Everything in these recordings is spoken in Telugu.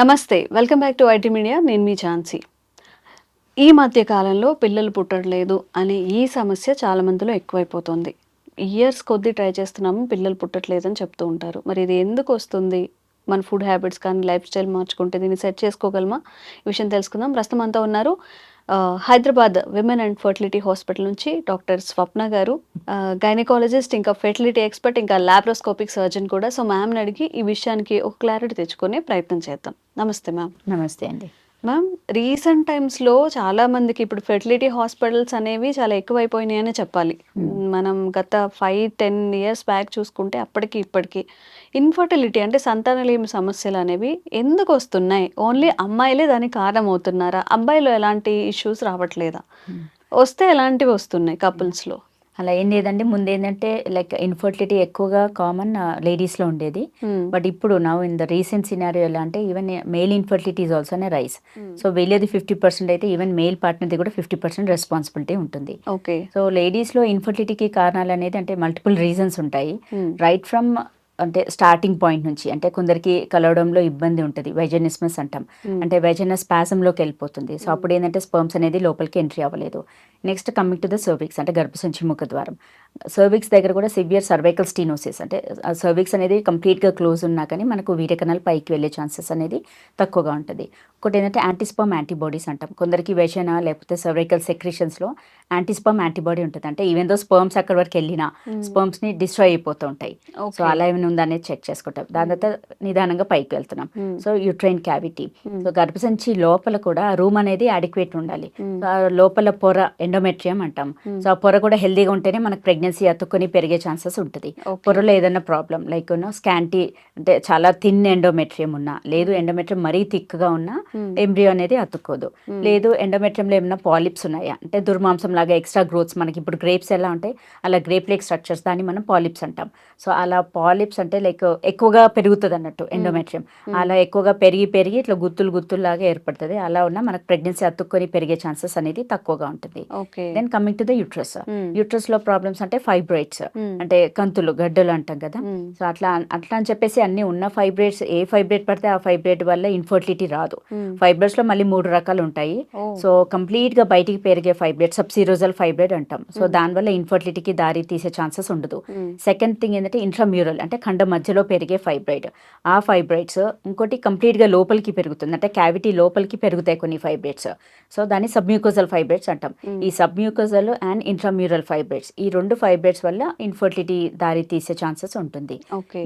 నమస్తే welcome back to IT media. నేను మీ ఝాన్సీ. ఈ మధ్య కాలంలో పిల్లలు పుట్టట్లేదు అనే ఈ సమస్య చాలా మందిలో ఎక్కువైపోతుంది. ఇయర్స్ కొద్దీ ట్రై చేస్తున్నాము పిల్లలు పుట్టట్లేదని చెప్తూ ఉంటారు. మరి ఇది ఎందుకు వస్తుంది? మన ఫుడ్ హ్యాబిట్స్ కానీ లైఫ్ స్టైల్ మార్చుకుంటే దీన్ని సెట్ చేసుకోగలమా? ఈ విషయం తెలుసుకుందాం. ప్రస్తుతం అంతా ఉన్నారు Hyderabad women and fertility hospital నుంచి డాక్టర్ స్వప్న గారు. గైనకాలజిస్ట్ ఇంకా ఫెర్టిలిటీ ఎక్స్పర్ట్ ఇంకా లాబ్రోస్కోపిక్ సర్జన్ కూడా. సో మ్యామ్ని అడిగి ఈ విషయానికి ఒక క్లారిటీ తెచ్చుకునే ప్రయత్నం చేద్దాం. నమస్తే మ్యామ్ నమస్తే అండి. మ్యామ్ రీసెంట్ టైమ్స్లో చాలా మందికి ఇప్పుడు ఫెర్టిలిటీ హాస్పిటల్స్ అనేవి చాలా ఎక్కువైపోయినాయని చెప్పాలి. మనం గత ఫైవ్ టెన్ ఇయర్స్ బ్యాక్ చూసుకుంటే అప్పటికి ఇప్పటికి ఇన్ఫర్టిలిటీ అంటే సంతానలేమి సమస్యలు అనేవి ఎందుకు వస్తున్నాయి? ఓన్లీ అమ్మాయిలే దానికి కారణం అవుతున్నారా అబ్బాయిలో ఎలాంటి ఇష్యూస్ రావట్లేదా? వస్తే ఎలాంటివి వస్తున్నాయి కపుల్స్లో అలా ఏం లేదండి. ముందు ఏంటంటే లైక్ ఇన్ఫర్టిలిటీ ఎక్కువగా కామన్ లేడీస్లో ఉండేది. బట్ ఇప్పుడు నా ఇన్ ద రీసెంట్ సినారియో ఎలా అంటే even male infertility is also rise. So వెళ్ళేది ఫిఫ్టీ పర్సెంట్ అయితే ఈవెన్ మేల్ పార్ట్నర్ది కూడా ఫిఫ్టీ పర్సెంట్ రెస్పాన్సిబిలిటీ ఉంటుంది. ఓకే. సో లేడీస్లో ఇన్ఫర్టిలిటీకి కారణాలు అనేది అంటే మల్టిపుల్ రీజన్స్ ఉంటాయి. రైట్ ఫ్రమ్ అంటే స్టార్టింగ్ పాయింట్ నుంచి అంటే కొందరికి కలవడంలో ఇబ్బంది ఉంటుంది వెజనిస్మస్ అంటాం. అంటే వెజనస్ స్పాసంలోకి వెళ్ళిపోతుంది. సో అప్పుడు ఏంటంటే స్పర్మ్స్ అనేది లోపలికి ఎంట్రీ అవ్వలేదు. Next coming to the cervix అంటే గర్భసంచి ముఖద్వారం సర్విక్స్ దగ్గర కూడా సివియర్ సర్వైకల్ స్టీనోసిస్ అంటే సర్విక్స్ అనేది కంప్లీట్గా క్లోజ్ ఉన్నా కానీ మనకు వీరకణాలు పైకి వెళ్ళే ఛాన్సెస్ అనేది తక్కువగా ఉంటుంది. ఒకటి ఏంటంటే యాంటీస్పర్మ్ యాంటీబాడీస్ అంటాం. కొందరికి వెజన లేకపోతే సర్వైకల్ సెక్రిషన్స్లో యాంటీస్పర్మ్ యాంటీబాడీ ఉంటుంది. అంటే ఈవెన్ దో స్పర్మ్స్ అక్కడి వరకు వెళ్ళినా స్పర్మ్స్ని డిస్ట్రాయ్ అయిపోతూ ఉంటాయి. సో అలా ఏమైనా ఉందనేది చెక్ చేసుకుంటాం. దాని తర్వాత నిదానంగా పైకి వెళ్తున్నాం. So uterine cavity. సో గర్భసంచి లోపల కూడా రూమ్ అనేది అడిక్వేట్ ఉండాలి. లోపల పొర ఎండోమెట్రియం అంటాం. సో ఆ పొర కూడా హెల్దీగా ఉంటేనే మనకు ప్రెగ్నెన్సీ అతుక్కొని పెరిగే ఛాన్సెస్ ఉంటుంది. పొరలో ఏదైనా ప్రాబ్లం లైక్ స్కాంటీ అంటే చాలా థిన్ ఎండోమెట్రియం ఉన్నా లేదు ఎండోమెట్రియం మరీ థిక్గా ఉన్నా ఎంబ్రియో అనేది అతుక్కోదు. లేదు ఎండోమెట్రియంలో ఏమైనా పాలిప్స్ ఉన్నాయా? అంటే దుర్మాంసం లాగా ఎక్స్ట్రా గ్రోత్స్ మనకి ఇప్పుడు గ్రేప్స్ ఎలా ఉంటాయి? అలా గ్రేప్ లేక్ స్ట్రక్చర్స్ దాన్ని మనం పాలిప్స్ అంటాం. సో అలా పాలిప్స్ అంటే లైక్ ఎక్కువగా పెరుగుతుంది అన్నట్టు ఎండోమెట్రియం అలా ఎక్కువగా పెరిగి పెరిగి ఇట్లా గుత్తులు గుత్తుల్లాగా ఏర్పడుతుంది. అలా ఉన్న మనకు ప్రెగ్నెన్సీ అతుక్కొని పెరిగే ఛాన్సెస్ అనేది తక్కువగా ఉంటుంది. Then coming to the uterus యూట్రస్లో problems అంటే ఫైబ్రాయిడ్స్ అంటే కంతులు గడ్డలు అంటాం కదా. సో అట్లా అట్లా అని చెప్పేసి అన్ని ఉన్న ఫైబ్రేట్స్ ఏ ఫైబ్రేట్ పడితే ఆ ఫైబ్రేట్ వల్ల ఇన్ఫర్టిలిటీ రాదు. ఫైబ్రేట్స్లో మళ్ళీ మూడు రకాలు ఉంటాయి. సో కంప్లీట్గా బయటికి పెరిగే ఫైబ్రేట్ సబ్సిరోజల్ ఫైబ్రేట్ అంటాం. సో దానివల్ల ఇన్ఫర్టిలిటీకి దారి తీసే ఛాన్సెస్ ఉండదు. సెకండ్ థింగ్ ఏంటంటే ఇంట్రామ్యూరల్ అంటే ఖండ మధ్యలో పెరిగే ఫైబ్రైడ్ ఆ ఫైబ్రైడ్స్ ఇంకోటి కంప్లీట్గా లోపలికి పెరుగుతుంది. అంటే క్యావిటీ లోపలికి పెరుగుతాయి కొన్ని ఫైబ్రేట్స్ సో దాన్ని సబ్మ్యూకోజల్ ఫైబ్రేట్స్ అంటాం. ఈ సబ్మ్యూకోజల్ అండ్ ఇంట్రామ్యూరల్ ఫైబ్రేట్స్ ఈ రెండు ఫైబ్రేట్స్ వల్ల ఇన్ఫర్టిలిటీ దారి తీసే ఛాన్సెస్ ఉంటుంది.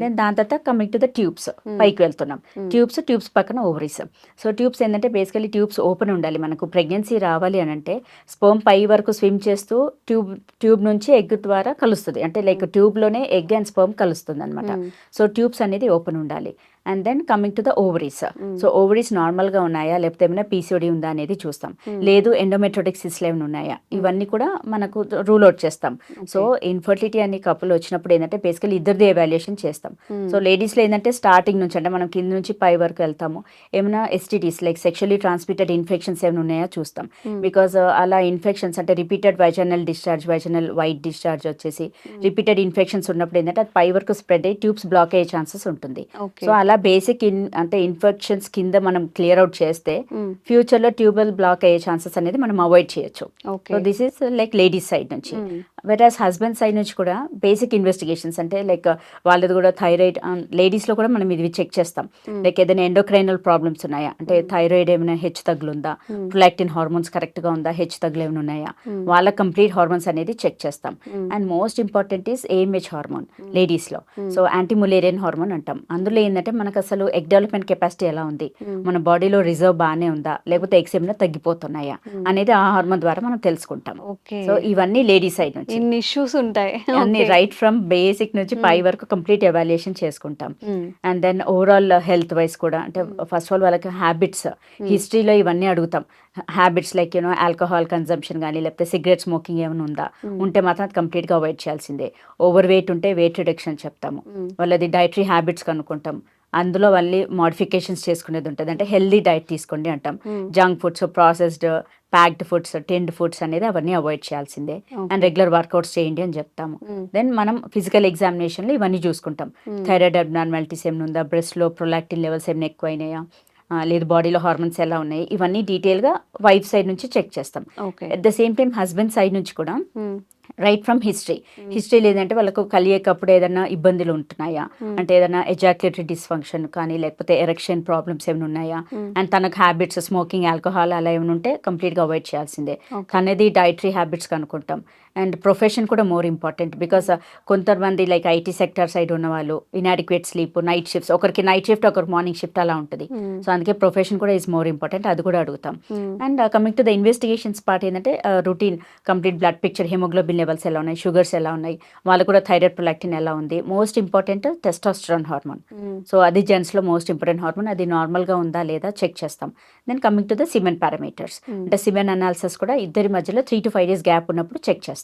దెన్ దాని తర్వాత కమింగ్ టు ద ట్యూబ్స్ పైకి వెళ్తున్నాం. ట్యూబ్స్ ట్యూబ్స్ పక్కన ఓవరీస్ సో ట్యూబ్స్ ఏంటంటే బేసికలీ ట్యూబ్స్ ఓపెన్ ఉండాలి. మనకు ప్రెగ్నెన్సీ రావాలి అని అంటే స్పోమ్ పై వరకు స్విమ్ చేస్తూ ట్యూబ్ ట్యూబ్ నుంచి ఎగ్ ద్వారా కలుస్తుంది. అంటే లైక్ ట్యూబ్లోనే ఎగ్ అండ్ స్పర్మ్ కలుస్తుంది అనమాట సో ట్యూబ్స్ అనేది ఓపెన్ ఉండాలి. And then coming to the ovaries so ovaries నార్మల్గా ఉన్నాయా? లేకపోతే ఏమైనా పీసీఓడి ఉందా అనేది చూస్తాం. లేదు ఎండోమెట్రోటిక్ సిస్లు ఏమైనా ఉన్నాయా? ఇవన్నీ కూడా మనకు రూల్ అవుట్ చేస్తాం. సో ఇన్ఫర్టిలిటీ అనే కపుల్ వచ్చినప్పుడు ఏంటంటే బేసికలీ ఇద్దరిది ఎవాల్యుయేషన్ చేస్తాం. సో లేడీస్లో ఏంటంటే స్టార్టింగ్ నుంచి అంటే మనం కింద నుంచి పై వరకు వెళ్తాము. ఏమైనా STDs like sexually transmitted infections ఏమైనా ఉన్నాయా చూస్తాం. బికాజ్ అలా ఇన్ఫెక్షన్స్ అంటే repeated vaginal discharge vaginal white discharge వచ్చేసి రిపీటెడ్ ఇన్ఫెక్షన్స్ ఉన్నప్పుడు ఏంటంటే అది పై వరకు స్ప్రెడ్ అయ్యి ట్యూబ్స్ బ్లాక్ అయ్యే ఛాన్సెస్ ఉంటుంది. సో అలా బేసిక్ ఇన్ అంటే ఇన్ఫెక్షన్స్ కింద మనం క్లియర్ అవుట్ చేస్తే ఫ్యూచర్లో ట్యూబల్ బ్లాక్ అయ్యే ఛాన్సెస్ అనేది మనం అవాయిడ్ చేయొచ్చు. So this is like ladies side నుంచి. వెరాస్ హస్బెండ్ సైడ్ నుంచి కూడా బేసిక్ ఇన్వెస్టిగేషన్స్ అంటే లైక్ వాళ్ళది కూడా థైరాయిడ్ లేడీస్లో కూడా మనం ఇది చెక్ చేస్తాం. లైక్ ఏదైనా ఎండోక్రైనల్ ప్రాబ్లమ్స్ ఉన్నాయా? అంటే థైరాయిడ్ ఏమైనా హెచ్ తగ్గులుందా ప్రొలాక్టిన్ హార్మోన్స్ కరెక్ట్గా ఉందా? హెచ్ తగ్గులు ఏమైనా ఉన్నాయా? వాళ్ళ కంప్లీట్ హార్మోన్స్ అనేది చెక్ చేస్తాం. And most important is AMH hormone లేడీస్లో సో యాంటీములేరియన్ హార్మోన్ అంటాం. అందులో ఏంటంటే మనకు అసలు ఎగ్ డెవలప్మెంట్ కెపాసిటీ ఎలా ఉంది? మన బాడీలో రిజర్వ్ బాగానే ఉందా? లేకపోతే ఎగ్స్ ఏమైనా తగ్గిపోతున్నాయా? అనేది ఆ హార్మోన్ ద్వారా మనం తెలుసుకుంటాం సో ఇవన్నీ లేడీ సైడ్ నుంచి. ఇన్ని ఇష్యూస్ ఉంటాయి. అన్ని రైట్ ఫ్రమ్ బేసిక్ నుంచి పై వరకు కంప్లీట్ ఎవాల్యుయేషన్ చేసుకుంటాం. And then overall health wise కూడా అంటే ఫస్ట్ ఆఫ్ ఆల్ వాళ్ళకి హ్యాబిట్స్ హిస్టరీలో ఇవన్నీ అడుగుతాం. Habits like you know alcohol consumption కానీ లేకపోతే సిగరెట్ స్మోకింగ్ ఏమైనా ఉందా? ఉంటే మాత్రం అది కంప్లీట్గా అవాయిడ్ చేయాల్సిందే. ఓవర్ వెయిట్ ఉంటే వెయిట్ రిడక్షన్ చెప్తాము. వాళ్ళది డైటరీ హ్యాబిట్స్ కనుక్కుంటాం. అందులో మళ్ళీ మోడిఫికేషన్స్ చేసుకునేది ఉంటుంది. అంటే హెల్దీ డైట్ తీసుకోండి అంటాం. Junk foods processed packed foods tinned foods అనేది అవన్నీ అవాయిడ్ చేయాల్సిందే. అండ్ రెగ్యులర్ వర్కౌట్స్ చేయండి అని చెప్తాము. దెన్ మనం ఫిజికల్ ఎగ్జామినేషన్లో ఇవన్నీ చూసుకుంటాం. థైరాయిడ్ అబ్నార్మాలిటీస్ ఏమైనా ఉందా? బ్రెస్ట్లో ప్రొలాక్టిన్ లెవెల్స్ ఏమైనా ఎక్కువైనాయా? లేదు బాడీలో హార్మోన్స్ ఎలా ఉన్నాయి ఇవన్నీ డీటెయిల్గా వైఫ్ సైడ్ నుంచి చెక్ చేస్తాం. At the same time husband side నుంచి కూడా రైట్ ఫ్రమ్ హిస్టరీ హిస్టరీ లేదంటే వాళ్ళకు కలియేకప్పుడు ఏదైనా ఇబ్బందులు ఉంటున్నాయా? అంటే ఏదైనా ఎజాక్యులేటరీ డిస్ఫంక్షన్ కానీ లేకపోతే ఎరెక్షన్ ప్రాబ్లమ్స్ ఏమైనా ఉన్నాయా? అండ్ తనకు హ్యాబిట్స్ స్మోకింగ్ ఆల్కహాల్ అలా ఏమైనా ఉంటే కంప్లీట్గా అవాయిడ్ చేయాల్సిందే. తనది డైటరీ హ్యాబిట్స్ కనుక్కుంటాం. అండ్ ప్రొఫెషన్ కూడా మోర్ ఇంపార్టెంట్ బికాస్ కొంతమంది లైక్ ఐటీ సెక్టర్ సైడ్ ఉన్న వాళ్ళు ఇన్అడిక్వేట్ స్లీప్ నైట్ షిఫ్ట్స్ ఒకరికి నైట్ షిఫ్ట్ ఒకరికి మార్నింగ్ షిఫ్ట్ అలా ఉంటుంది. సో అందుకే ప్రొఫెషన్ కూడా ఈజ్ మోర్ ఇంపార్టెంట్ అది కూడా అడుగుతాం. And coming to the investigations part ఏంటంటే routine complete blood picture haemoglobin levels ఎలా ఉన్నాయి షుగర్స్ ఎలా ఉన్నాయి వాళ్ళు కూడా థైరాయిడ్ ప్రొలాక్టిన్ ఎలా ఉంది most important testosterone hormone so అది జెంట్స్లో మోస్ట్ ఇంపార్టెంట్ హార్మోన్ అది నార్మల్గా ఉందా లేదా చెక్ చేస్తాం. Then coming to the semen parameters అంటే సిమెన్ అనాలిసిస్ కూడా ఇద్దరి మధ్యలో three to five days gap ఉన్నప్పుడు చెక్ చేస్తాం.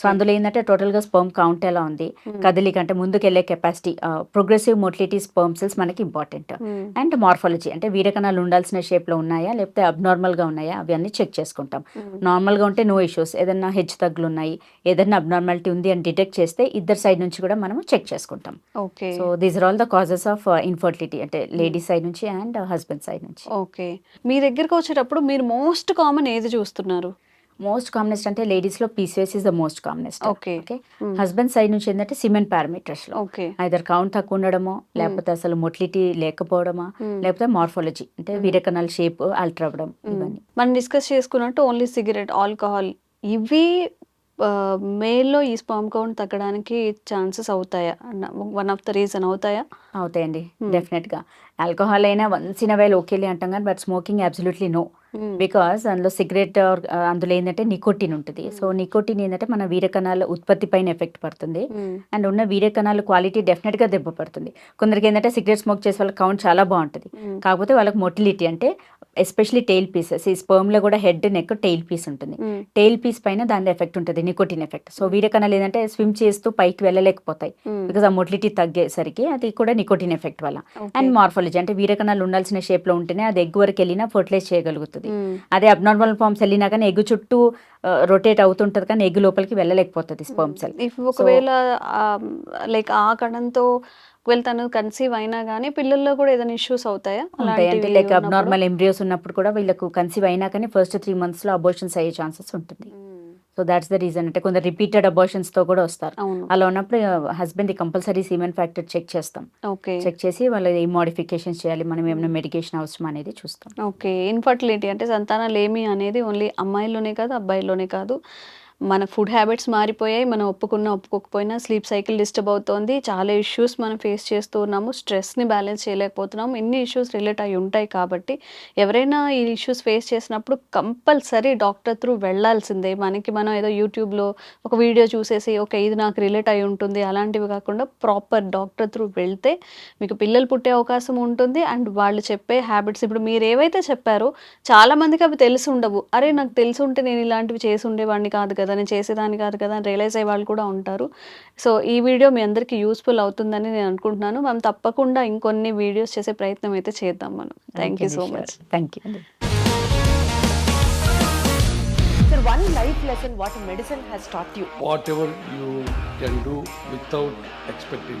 సో అందులో ఏంటంటే టోటల్గా స్పర్మ్ కౌంట్ ఎలా ఉంది? కదలిక అంటే ముందుకెళ్ళే capacity progressive motility sperm cells మనకి ఇంపార్టెంట్ అండ్ మార్ఫాలజీ అంటే వీరకణాలు ఉండాల్సిన షేప్లో ఉన్నాయా లేకపోతే అబ్నార్మల్గా ఉన్నాయా అవి అన్ని చెక్ చేసుకుంటాం నార్మల్గా ఉంటే నో ఇష్యూస్ ఏదన్నా హెచ్చు తగ్గులు ఉన్నాయి ఏదన్నా అబ్నార్మాలిటీ ఉంది అని డిటెక్ట్ చేస్తే ఇద్దరు సైడ్ నుంచి కూడా మనము చెక్ చేసుకుంటాం. Okay so these are all the causes of infertility అంటే లేడీస్ సైడ్ నుంచి అండ్ హస్బెండ్ సైడ్ నుంచి. ఓకే మీ దగ్గరకు వచ్చేటప్పుడు మీరు మోస్ట్ కామన్ ఏది చూస్తున్నారు? మోస్ట్ కామనెస్ట్ అంటే లేడీస్లో PCS is the most commonest. Okay. Husband side నుంచి ఏంటంటే సిమెంట్ పారామీటర్స్లో. ఓకే. ఐదర్ కౌంట్ తక్కువ ఉండడమో లేకపోతే అసలు మొటిలిటీ లేకపోవడమా. లేకపోతే మార్ఫాలజీ అంటే వీరకణాల షేప్ ఆల్టర్ అవ్వడం ఇవన్నీ. మనం డిస్కస్ చేసుకున్నట్టు ఓన్లీ సిగరెట్ ఆల్కహాల్ ఇవి మేల్లో ఈ స్పామ్ కౌంట్ తగ్గడానికి ఛాన్సెస్ అవుతాయా? వన్ ఆఫ్ ద రీజన్ అవుతాయా? అవుతాయండి Hmm. డెఫినెట్గా. ఆల్కహాల్ అయినా వన్స్ ఇన్ వైల్ ఓకేలే అంటాం కానీ but smoking absolutely no. Because అందులో సిగరెట్ అందులో ఏంటంటే నికోటిన్ ఉంటుంది. సో నికోటిన్ ఏంటంటే మన వీరకణాల ఉత్పత్తి పైన ఎఫెక్ట్ పడుతుంది. Hmm. అండ్ ఉన్న వీరకణాల క్వాలిటీ డెఫినెట్గా దెబ్బ పడుతుంది. కొందరికి ఏంటంటే సిగరెట్ స్మోక్ చేసే వాళ్ళకి కౌంట్ చాలా బాగుంటుంది. Hmm. కాకపోతే వాళ్ళకి మొటిలిటీ అంటే ఎస్పెషలీ టెయిల్ పీసెస్ ఈ స్పర్మ్లో కూడా హెడ్ నెక్ టెయిల్ పీస్ ఉంటుంది Hmm. టెయిల్ పీస్ పైన దాని ఎఫెక్ట్ ఉంటుంది నికోటిన్ ఎఫెక్ట్ సో వీరకణాలు ఏంటంటే స్విమ్ చేస్తూ పైకి వెళ్ళలేకపోతాయి Hmm. బికాస్ ఆ మొటిలిటీ తగ్గేసరికి అది కూడా నికోటిన్ ఎఫెక్ట్ వల్ల. అండ్ మార్ఫాలజీ అంటే వీరకణాలు ఉండాల్సిన షేప్లో ఉంటేనే అది ఎగ్ వరకు వెళ్ళినా ఫర్టిలైజ్ చేయగలుగుతుంది Hmm. అదే అబ్నార్మల్ ఫార్మ్స్ వెళ్ళినా కానీ ఎగ్ చుట్టూ రొటేట్ అవుతుంటుంది కానీ ఎగ్ లోపలికి వెళ్ళలేకపోతుంది స్పర్మ్ సెల్ ఒకవేళ లైక్ ఆ కణంతో ఒకవేళ తను కన్సీవ్ అయినా కానీ పిల్లల్లో కూడా ఏదైనా ఇష్యూస్ అవుతాయా? అంటే లైక్? అబ్నార్మల్ ఎంబ్రియోస్ ఉన్నప్పుడు కూడా వీళ్ళకు కన్సీవ్ అయినా కానీ ఫస్ట్ త్రీ మంత్స్లో అబోషన్స్ అయ్యే ఛాన్సెస్ ఉంటుంది. Hmm. So that's the reason అంటే కొందరు రిపీటెడ్ అబోషన్స్తో కూడా వస్తారు. అలా ఉన్నప్పుడు husband compulsory semen factor check చేస్తాం. ఓకే చెక్ చేసి వాళ్ళు ఏ మోడిఫికేషన్స్ చేయాలి. మనం ఏమైనా మెడికేషన్ అవసరం అనేది చూస్తాం. ఓకే ఇన్ఫర్టిలిటీ అంటే సంతానలేమి అనేది ఓన్లీ అమ్మాయిల్లోనే కాదు అబ్బాయిల్లోనే కాదు. మన ఫుడ్ హ్యాబిట్స్ మారిపోయాయి మనం ఒప్పుకున్నా ఒప్పుకోకపోయినా స్లీప్ సైకిల్ డిస్టర్బ్ అవుతోంది. చాలా ఇష్యూస్ మనం ఫేస్ చేస్తూ ఉన్నాము. స్ట్రెస్ని బ్యాలెన్స్ చేయలేకపోతున్నాము. ఇన్ని ఇష్యూస్ రిలేట్ అయి ఉంటాయి కాబట్టి ఎవరైనా ఈ ఇష్యూస్ ఫేస్ చేసినప్పుడు కంపల్సరీ డాక్టర్ త్రూ వెళ్ళాల్సిందే. మనకి మనం ఏదో యూట్యూబ్లో ఒక వీడియో చూసేసి ఓకే ఇది నాకు రిలేట్ అయి ఉంటుంది. అలాంటివి కాకుండా ప్రాపర్ డాక్టర్ త్రూ వెళ్తే మీకు పిల్లలు పుట్టే అవకాశం ఉంటుంది. అండ్ వాళ్ళు చెప్పే హ్యాబిట్స్ ఇప్పుడు మీరు ఏవైతే చెప్పారో చాలామందికి అవి తెలిసి ఉండవు. అరే నాకు తెలిసి ఉంటే నేను ఇలాంటివి చేసి ఉండేవాడిని కాదు కదా నేను చేసేదాన్ని కాదు కదా అని రియలైజ్ అయ్యే వాళ్ళు కూడా ఉంటారు. సో ఈ వీడియో మీ అందరికీ యూస్ఫుల్ అవుతుందని నేను అనుకుంటున్నాను. మనం తప్పకుండా ఇంకొన్ని వీడియోస్ చేసే ప్రయత్నం అయితే చేద్దాం మనం. Thank you so much thank you one life lesson what medicine has taught you. whatever you can do without expecting.